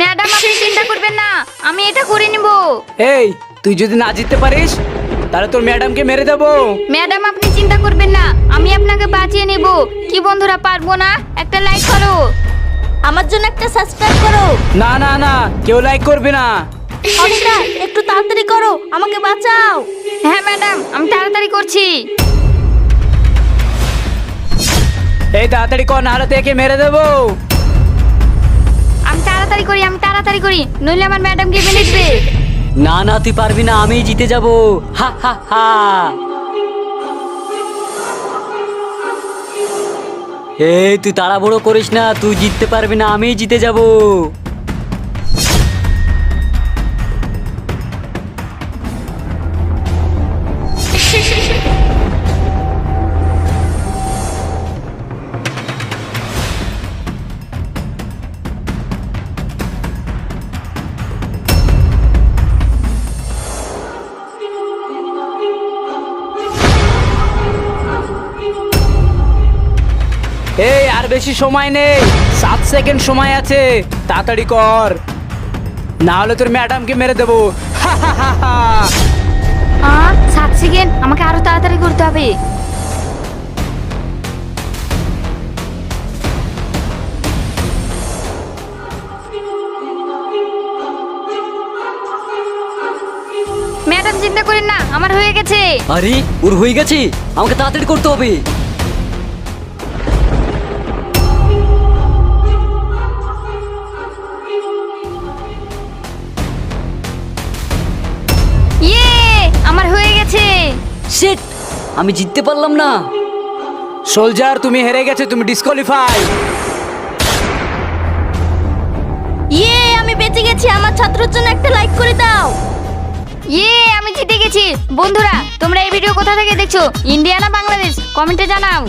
Madam আপনি চিন্তা করবেন না আমি এটা করে নিব। এই তুই যদি না জিততে পারিস তাহলে তোর ম্যাডামকে মেরে দেবো। ম্যাডাম আপনি চিন্তা করবেন না আমি আপনাকে বাঁচিয়ে নেব। কি বন্ধুরা পারব না? একটা লাইক করো। আমার জন্য একটা সাবস্ক্রাইব করো। না না না কেউ লাইক করবে না। অনিতা একটু তাড়াতাড়ি করো আমাকে বাঁচাও। হ্যাঁ ম্যাডাম আমি তাড়াতাড়ি করছি। এই তাড়াতাড়ি কর নাহলে তো একে মেরে দেবো। তাড়াতাড়ি করি, আমি তাড়াতাড়ি করি। নইলে আমার ম্যাডামকে মেনে দিবে। না না তুই পারবি না আমি জিতে যাব। হা হা হা। এই, তুই তাড়াহুড়ো করিস না, তুই জিততে পারবি না আমি জিতে যাব। এই আর বেশি সময় নেই। সাত সেকেন্ড সময় আছে। তাড়াতাড়ি কর। না হলে তোর ম্যাডামকে মেরে দেবো। হা হা হা হা। আহ সাত সেকেন্ড। আমাকে আরও তাড়াতাড়ি করতে হবে। ম্যাডাম চিন্তা করেন না। আমার হয়ে গেছে। আরে ওর হয়ে গেছে? আমাকে তাড়াতাড়ি করতে হবে। সেট আমি জিততে পারলাম না। সোলজার তুমি হেরে গেছো তুমি ডিসকোয়ালিফাই ইয়ে আমি বেঁচে গেছি আমার ছাত্রর জন্য একটা লাইক করে দাও। ইয়ে আমি জিতে গেছি। বন্ধুরা তোমরা এই ভিডিও কোথা থেকে দেখছ? ইন্ডিয়া না বাংলাদেশ কমেন্টে জানাও।